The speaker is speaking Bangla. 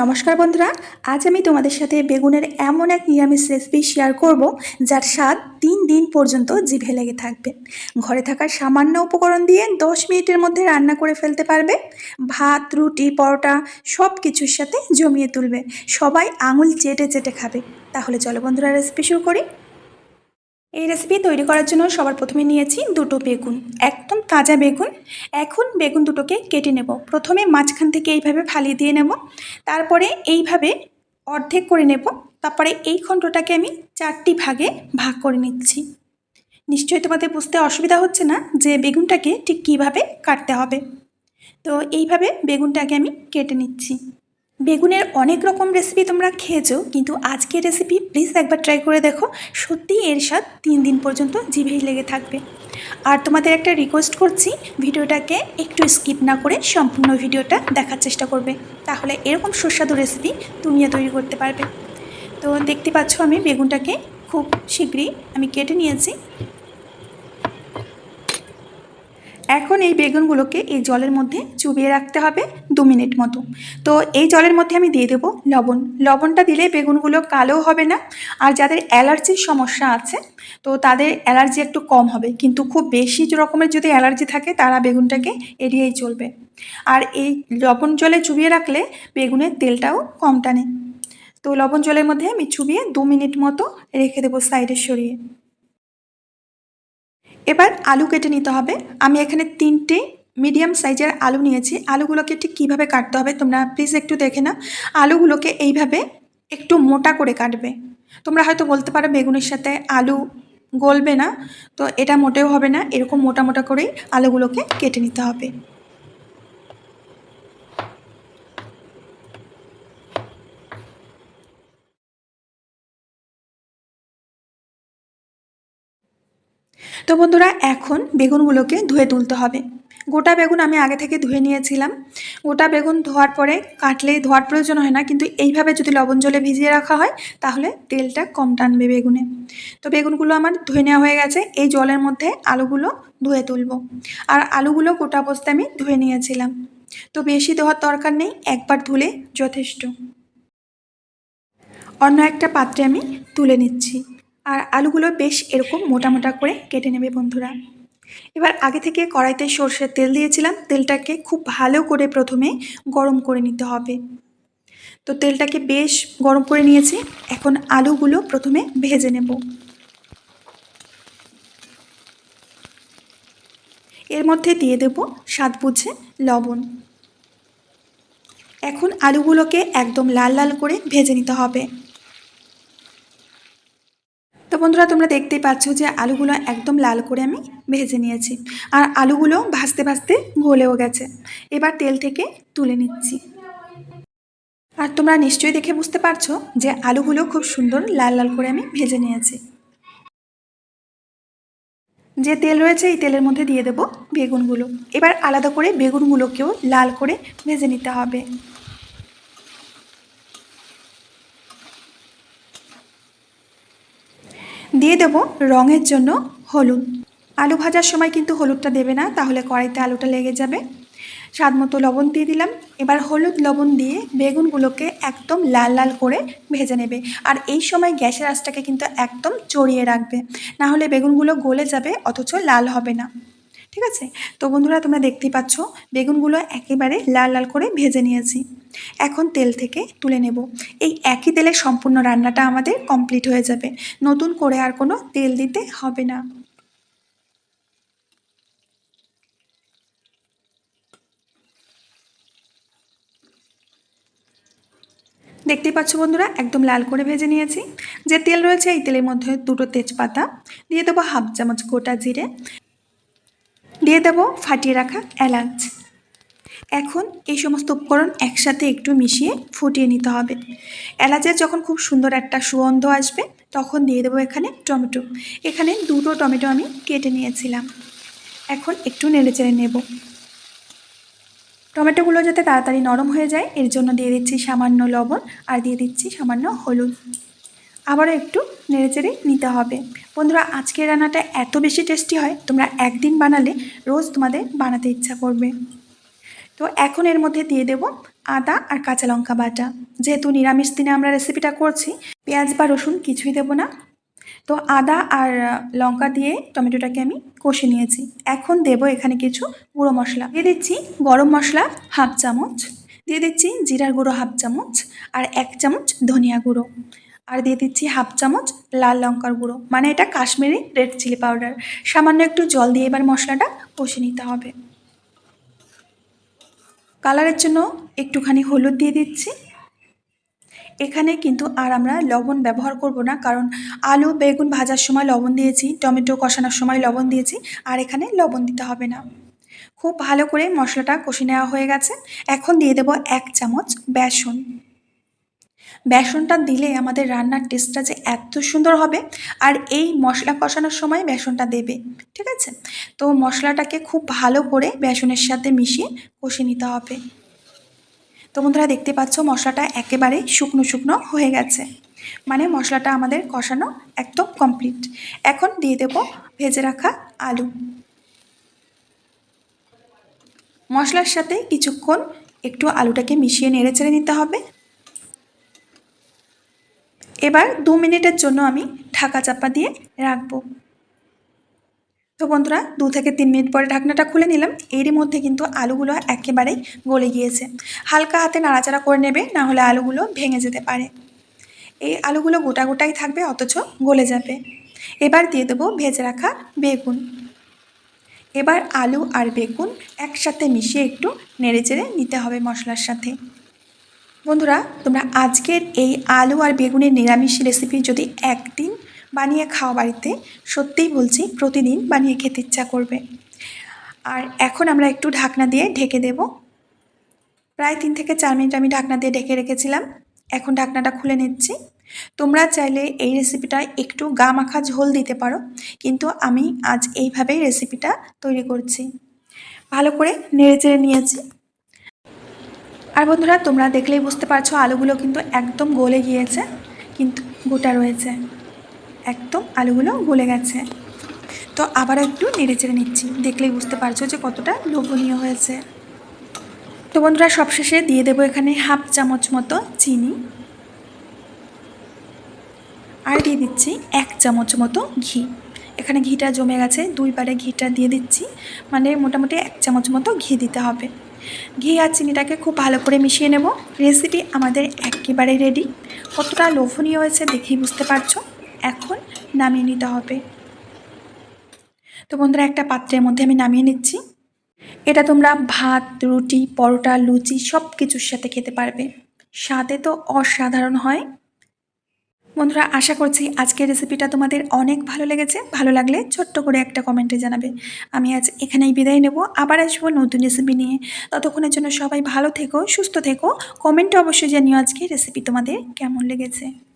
নমস্কার বন্ধুরা, আজ আমি তোমাদের সাথে বেগুনের এমন এক নিরামিষ রেসিপি শেয়ার করব যার স্বাদ তিন দিন পর্যন্ত জিভে লেগে থাকবে। ঘরে থাকা সামান্য উপকরণ দিয়ে দশ মিনিটের মধ্যে রান্না করে ফেলতে পারবে। ভাত, রুটি, পরোটা সব কিছুর সাথে জমিয়ে তুলবে। সবাই আঙুল চেটে চেটে খাবে। তাহলে চলো বন্ধুরা রেসিপি শুরু করি। এই রেসিপি তৈরি করার জন্য সবার প্রথমে নিয়েছি দুটো বেগুন, একদম তাজা বেগুন। এখন বেগুন দুটোকে কেটে নেব। প্রথমে মাঝখান থেকে এইভাবে ফালিয়ে দিয়ে নেব। তারপরে এইভাবে অর্ধেক করে নেব। তারপরে এই খণ্ডটাকে আমি চারটি ভাগে ভাগ করে নিচ্ছি। নিশ্চয়ই তোমাদের বুঝতে অসুবিধা হচ্ছে না যে বেগুনটাকে ঠিক কীভাবে কাটতে হবে। তো এইভাবে বেগুনটাকে আমি কেটে নিচ্ছি। বেগুনের অনেক রকম রেসিপি তোমরা খেয়েছো, কিন্তু আজকের রেসিপি প্লিজ একবার ট্রাই করে দেখো। সত্যিই এর স্বাদ তিন দিন পর্যন্ত জিভেই লেগে থাকবে। আর তোমাদের একটা রিকোয়েস্ট করছি, ভিডিওটাকে একটু স্কিপ না করে সম্পূর্ণ ভিডিওটা দেখার চেষ্টা করবে। তাহলে এরকম সুস্বাদু রেসিপি তুমিও তৈরি করতে পারবে। তো দেখতে পাচ্ছ আমি বেগুনটাকে খুব শীঘ্রই আমি কেটে নিয়েছি। এখন এই বেগুনগুলোকে এই জলের মধ্যে চুবিয়ে রাখতে হবে দু মিনিট মতো। তো এই জলের মধ্যে আমি দিয়ে দেবো লবণ। লবণটা দিলে বেগুনগুলো কালো হবে না। আর যাদের অ্যালার্জির সমস্যা আছে, তো তাদের অ্যালার্জি একটু কম হবে। কিন্তু খুব বেশি রকমের যদি অ্যালার্জি থাকে, তারা বেগুনটাকে এড়িয়েই চলবে। আর এই লবণ জলে চুবিয়ে রাখলে বেগুনের তেলটাও কম টানে। তো লবণ জলের মধ্যে আমি চুবিয়ে দু মিনিট মতো রেখে দেবো সাইডে সরিয়ে। এবার আলু কেটে নিতে হবে। আমি এখানে তিনটে মিডিয়াম সাইজের আলু নিয়েছি। আলুগুলোকে ঠিক কীভাবে কাটতে হবে তোমরা প্লিজ একটু দেখে না আলুগুলোকে এইভাবে একটু মোটা করে কাটবে। তোমরা হয়তো বলতে পারো বেগুনের সাথে আলু গলবে না, তো এটা মোটেও হবে না। এরকম মোটা মোটা করেই আলুগুলোকে কেটে নিতে হবে। তো বন্ধুরা, এখন বেগুনগুলোকে ধুয়ে তুলতে হবে। গোটা বেগুন আমি আগে থেকে ধুয়ে নিয়েছিলাম। গোটা বেগুন ধোয়ার পরে কাটলেই ধোয়ার প্রয়োজন হয় না, কিন্তু এইভাবে যদি লবণ জলে ভিজিয়ে রাখা হয়, তাহলে তেলটা কম টানবে বেগুনে। তো বেগুনগুলো আমার ধুয়ে নেওয়া হয়ে গেছে। এই জলের মধ্যে আলুগুলো ধুয়ে তুলব। আর আলুগুলো গোটা অবস্থায় আমি ধুয়ে নিয়েছিলাম। তো বেশি ধোয়ার দরকার নেই, একবার ধুলে যথেষ্ট। অন্য একটা পাত্রে আমি তুলে নিচ্ছি। আর আলুগুলো বেশ এরকম মোটা মোটা করে কেটে নেবে বন্ধুরা। এবার আগে থেকে কড়াইতে সর্ষের তেল দিয়েছিলাম, তেলটাকে খুব ভালো করে প্রথমে গরম করে নিতে হবে। তো তেলটাকে বেশ গরম করে নিয়েছি, এখন আলুগুলো প্রথমে ভেজে নেব। এর মধ্যে দিয়ে দেব স্বাদ বুঝে লবণ। এখন আলুগুলোকে একদম লাল লাল করে ভেজে নিতে হবে। বন্ধুরা, তোমরা দেখতেই পাচ্ছ যে আলুগুলো একদম লাল করে আমি ভেজে নিয়েছি। আর আলুগুলো ভাজতে ভাজতে গলেও গেছে। এবার তেল থেকে তুলে নিচ্ছি। আর তোমরা নিশ্চয়ই দেখে বুঝতে পারছ যে আলুগুলো খুব সুন্দর লাল লাল করে আমি ভেজে নিয়েছি। যে তেল রয়েছে, এই তেলের মধ্যে দিয়ে দেবো বেগুনগুলো। এবার আলাদা করে বেগুনগুলোকেও লাল করে ভেজে নিতে হবে। দিয়ে দেব রঙের জন্য হলুদ। আলু ভাজার সময় কিন্তু হলুদটা দেবে না, তাহলে কড়াইতে আলুটা লেগে যাবে। স্বাদ মতো লবণ দিয়ে দিলাম। এবার হলুদ লবণ দিয়ে বেগুনগুলোকে একদম লাল লাল করে ভেজে নেবে। আর এই সময় গ্যাসের আঁচটাকে কিন্তু একদম চড়িয়ে রাখবে। না হলে বেগুনগুলো গলে যাবে, অথচ লাল হবে না। ঠিক আছে? তো বন্ধুরা, তোমরা দেখতেই পাচ্ছ, বেগুনগুলো একেবারে লাল লাল করে ভেজে নিয়েছি। এখন তেল থেকে তুলে নেব। এই একই তেলে সম্পূর্ণ রান্নাটা আমাদের কমপ্লিট হয়ে যাবে। নতুন করে আর কোনো তেল দিতে হবে না। দেখতেই পাচ্ছ বন্ধুরা, একদম লাল করে ভেজে নিয়েছি। যে তেল রয়েছে, এই তেলের মধ্যে দুটো তেজপাতা, দিয়ে দেবো হাফ চামচ গোটা জিরে, দিয়ে দেবো ফাটিয়ে রাখা এলাচ। এখন এই সমস্ত উপকরণ একসাথে একটু মিশিয়ে ফুটিয়ে নিতে হবে। এলাচের যখন খুব সুন্দর একটা সুগন্ধ আসবে, তখন দিয়ে দেবো এখানে টমেটো। এখানে দুটো টমেটো আমি কেটে নিয়েছিলাম। এখন একটু নেড়ে চেড়ে নেব। টমেটোগুলো যাতে তাড়াতাড়ি নরম হয়ে যায়, এর জন্য দিয়ে দিচ্ছি সামান্য লবণ আর দিয়ে দিচ্ছি সামান্য হলুদ। আবারও একটু নেড়েচেড়ে নিতে হবে। বন্ধুরা, আজকের রান্নাটা এত বেশি টেস্টি হয়, তোমরা একদিন বানালে রোজ তোমাদের বানাতে ইচ্ছা করবে। তো এখন এর মধ্যে দিয়ে দেব আদা আর কাঁচা লঙ্কা বাটা। যেহেতু নিরামিষ দিনে আমরা রেসিপিটা করছি, পেঁয়াজ বা রসুন কিছুই দেবো না। তো আদা আর লঙ্কা দিয়ে টমেটোটাকে আমি কষে নিয়েছি। এখন দেব এখানে কিছু গুঁড়ো মশলা। দিয়ে দিচ্ছি গরম মশলা হাফ চামচ। দিয়ে দিচ্ছি জিরার গুঁড়ো হাফ চামচ আর এক চামচ ধনিয়া গুঁড়ো। আর দিয়ে দিচ্ছি হাফ চামচ লাল লঙ্কার গুঁড়ো। মানে এটা কাশ্মীরি রেড চিলি পাউডার সামান্য একটু জল দিয়ে এবার মশলাটা কষে নিতে হবে। কালারের জন্য একটুখানি হলুদ দিয়ে দিচ্ছি। এখানে কিন্তু আর আমরা লবণ ব্যবহার করব না, কারণ আলু, বেগুন ভাজার সময় লবণ দিয়েছি, টমেটো কষানোর সময় লবণ দিয়েছি, আর এখানে লবণ দিতে হবে না। খুব ভালো করে মশলাটা কষে নেওয়া হয়ে গেছে। এখন দিয়ে দেব এক চামচ বেসন। বেসনটা দিলে আমাদের রান্নার টেস্টটা যে এত সুন্দর হবে, আর এই মশলা কষানোর সময় বেসনটা দেবে, ঠিক আছে? তো মশলাটাকে খুব ভালো করে বেসনের সাথে মিশিয়ে কষে নিতে হবে। তো বন্ধুরা দেখতে পাচ্ছ মশলাটা একেবারে শুকনো শুকনো হয়ে গেছে। মানে মশলাটা আমাদের কষানো একদম কমপ্লিট এখন দিয়ে দেব ভেজে রাখা আলু। মশলার সাথে কিছুক্ষণ একটু আলুটাকে মিশিয়ে নেড়ে চেড়ে নিতে হবে। এবার দু মিনিটের জন্য আমি ঢাকা চাপা দিয়ে রাখব। তো বন্ধুরা, দু থেকে তিন মিনিট পরে ঢাকনাটা খুলে নিলাম। এরই মধ্যে কিন্তু আলুগুলো একেবারেই গলে গিয়েছে। হালকা হাতে নাড়াচাড়া করে নেবে, না হলে আলুগুলো ভেঙে যেতে পারে। এই আলুগুলো গোটা গোটাই থাকবে, অথচ গলে যাবে। এবার দিয়ে দেবো ভেজে রাখা বেগুন। এবার আলু আর বেগুন একসাথে মিশিয়ে একটু নেড়েচেড়ে নিতে হবে মশলার সাথে। বন্ধুরা, তোমরা আজকের এই আলু আর বেগুনের নিরামিষ রেসিপি যদি একদিন বানিয়ে খাওয়া বাড়িতে, সত্যিই বলছি প্রতিদিন বানিয়ে খেতে ইচ্ছা করবে। আর এখন আমরা একটু ঢাকনা দিয়ে ঢেকে দেব। প্রায় তিন থেকে চার মিনিট আমি ঢাকনা দিয়ে ঢেকে রেখেছিলাম। এখন ঢাকনাটা খুলে নিচ্ছি। তোমরা চাইলে এই রেসিপিটা একটু গা মাখা ঝোল দিতে পারো, কিন্তু আমি আজ এইভাবেই রেসিপিটা তৈরি করছি। ভালো করে নেড়ে চেড়ে নিয়েছি। আর বন্ধুরা, তোমরা দেখলেই বুঝতে পারছ, আলুগুলো কিন্তু একদম গলে গিয়েছে, কিন্তু গোটা রয়েছে। একদম আলুগুলো গলে গেছে। তো আবার একটু নেড়ে চেড়ে নিচ্ছি, দেখলেই বুঝতে পারছ যে কতটা লোভনীয় হয়েছে। তো বন্ধুরা, সবশেষে দিয়ে দেবো এখানে হাফ চামচ মতো চিনি। আর দিয়ে দিচ্ছি এক চামচ মতো ঘি। এখানে ঘিটা জমে গেছে দুইবারে ঘিটা দিয়ে দিচ্ছি। মানে মোটামুটি এক চামচ মতো ঘি দিতে হবে। ঘি আর চিনিটাকে খুব ভালো করে মিশিয়ে নেব। রেসিপি আমাদের একেবারে রেডি কতটা লোভনীয় হয়েছে দেখেই বুঝতে পারছ? এখন নামিয়ে নিতে হবে। তো বন্ধুরা, একটা পাত্রের মধ্যে আমি নামিয়ে নিচ্ছি। এটা তোমরা ভাত, রুটি, পরোটা, লুচি সব কিছুর সাথে খেতে পারবে। স্বাদে তো অসাধারণ হয়। বন্ধুরা, আশা করছি আজকের রেসিপিটা তোমাদের অনেক ভালো লেগেছে। ভালো লাগলে ছোট্ট করে একটা কমেন্টে জানাবে। আমি আজ এখানেই বিদায় নেব। আবার আসব নতুন রেসিপি নিয়ে। ততক্ষণের জন্য সবাই ভালো থেকো, সুস্থ থেকো। কমেন্টে অবশ্যই জানিও আজকে রেসিপি তোমাদের কেমন লেগেছে।